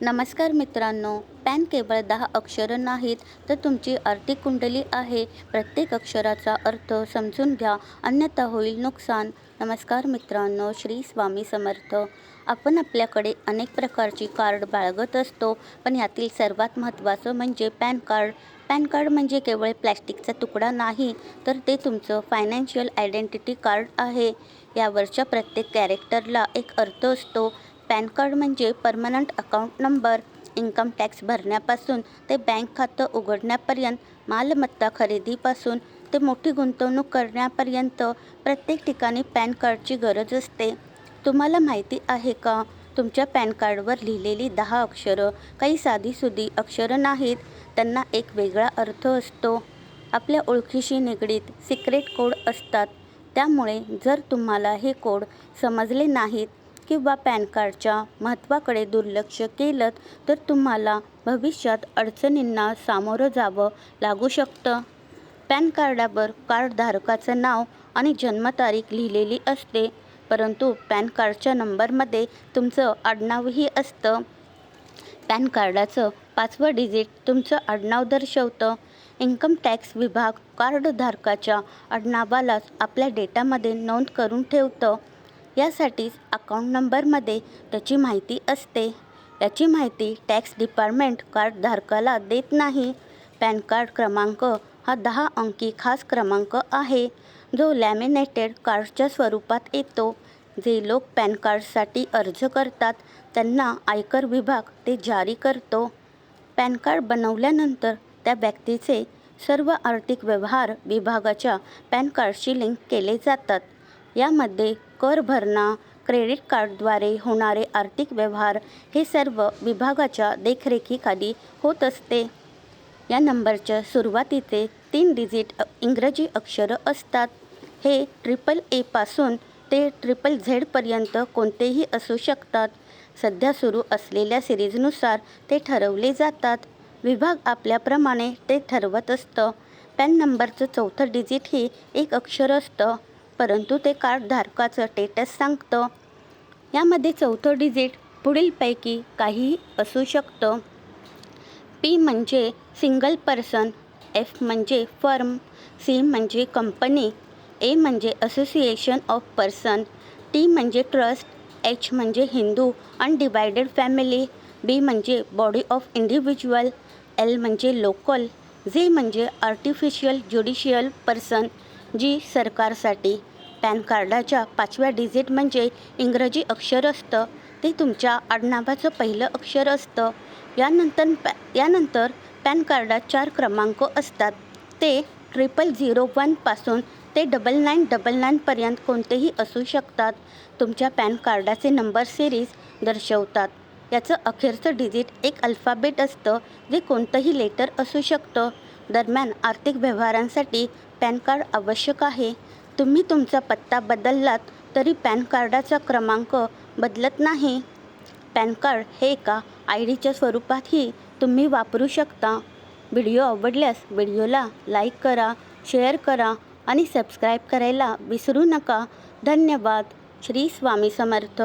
नमस्कार मित्रांनो पॅन केवळ दहा अक्षरं नाहीत तर तुमची आर्थिक कुंडली आहे. प्रत्येक अक्षराचा अर्थ समजून घ्या अन्यथा होईल नुकसान. नमस्कार मित्रांनो श्री स्वामी समर्थ. आपण आपल्याकडे अनेक प्रकारची कार्ड बाळगत असतो पण यातील सर्वात महत्त्वाचं म्हणजे पॅन कार्ड. पॅन कार्ड म्हणजे केवळ प्लॅस्टिकचा तुकडा नाही तर ते तुमचं फायनान्शियल आयडेंटिटी कार्ड आहे. यावरच्या प्रत्येक कॅरेक्टरला एक अर्थ असतो पॅन कार्ड म्हणजे permanent account number income tax भरण्यापासून ते बँक खातं उघडण्यापर्यंत मालमत्ता खरेदीपासून ते मोठी गुंतवणूक करण्यापर्यंत प्रत्येक ठिकाणी पॅन कार्डची गरज असते. तुम्हाला माहिती आहे का? तुमच्या पॅन कार्डवर लिहिलेली दहा अक्षरं काही साधीसुधी अक्षरं नाहीत त्यांना एक वेगळा अर्थ असतो. आपल्या ओळखीशी निगडीत सिक्रेट कोड असतात. त्यामुळे जर तुम्हाला हे कोड समजले नाहीत किंवा पॅन कार्डच्या महत्त्वाकडे दुर्लक्ष केलं तर तुम्हाला भविष्यात अडचणींना सामोरं जावं लागू शकतं. पॅन कार्डावर कार्डधारकाचं नाव आणि जन्मतारीख लिहिलेली असते परंतु पॅन कार्डच्या नंबरमध्ये तुमचं आडनावही असतं. पॅन कार्डाचं पाचवं डिजिट तुमचं आडनाव दर्शवतं. इन्कम टॅक्स विभाग कार्डधारकाच्या आडनावालाच आपल्या डेटामध्ये नोंद करून ठेवतं. यासाठीच अकाउंट नंबरमध्ये त्याची माहिती असते. याची माहिती टॅक्स डिपार्टमेंट कार्डधारकाला देत नाही. पॅन कार्ड क्रमांक हा दहा अंकी खास क्रमांक आहे. जो लॅमिनेटेड कार्डच्या स्वरूपात येतो. जे लोक पॅन कार्डसाठी अर्ज करतात त्यांना आयकर विभाग ते जारी करतो. पॅन कार्ड बनवल्यानंतर त्या व्यक्तीचे सर्व आर्थिक व्यवहार विभागाच्या पॅन कार्डशी लिंक केले जातात. यामध्ये कर भरणा क्रेडिट कार्डद्वारे होणारे आर्थिक व्यवहार हे सर्व विभागाच्या देखरेखीखाली होत असते. या नंबरच्या सुरुवातीचे तीन डिजिट इंग्रजी अक्षरं असतात. हे ट्रिपल एपासून ते ट्रिपल झेडपर्यंत कोणतेही असू शकतात. सध्या सुरू असलेल्या सिरीजनुसार ते ठरवले जातात. विभाग आपल्याप्रमाणे ते ठरवत असतं. पॅन नंबरचं चौथं डिजिट ही एक अक्षर असतं. परंतु ते कार्डधारकाचं स्टेटस सांगतं. यामध्ये चौथं डिजिट पुढीलपैकी काहीही असू शकतं. पी म्हणजे सिंगल पर्सन एफ म्हणजे फर्म सी म्हणजे कंपनी ए म्हणजे असोसिएशन ऑफ पर्सन टी म्हणजे ट्रस्ट एच म्हणजे हिंदू अनडिवायडेड फॅमिली बी म्हणजे बॉडी ऑफ इंडिव्हिज्युअल एल म्हणजे लोकल झे म्हणजे आर्टिफिशियल ज्युडिशियल पर्सन जी सरकारसाठी. पॅन कार्डाच्या पाचव्या डिजिट म्हणजे इंग्रजी अक्षर असतं. ते तुमच्या आडनावाचं पहिलं अक्षर असतं. यानंतर पॅ यानंतर पॅन कार्डात चार क्रमांक असतात. ते ट्रिपल झिरो वनपासून ते डबल नाईन डबल नाईनपर्यंत कोणतेही असू शकतात. तुमच्या पॅन कार्डाचे नंबर सिरीज दर्शवतात. याचं अखेरचं डिजिट एक अल्फाबेट असतं जे कोणतंही लेटर असू शकतं. दरम्यान आर्थिक व्यवहारांसाठी पॅन कार्ड आवश्यक आहे. तुम्ही तुमचा पत्ता बदललात तरी पॅन कार्डाचा क्रमांक बदलत नाही. पॅन कार्ड हे एका आय डीच्या स्वरूपातही तुम्ही वापरू शकता. व्हिडिओ आवडल्यास व्हिडिओला लाईक करा शेअर करा आणि सबस्क्राईब करायला विसरू नका. धन्यवाद. श्री स्वामी समर्थ.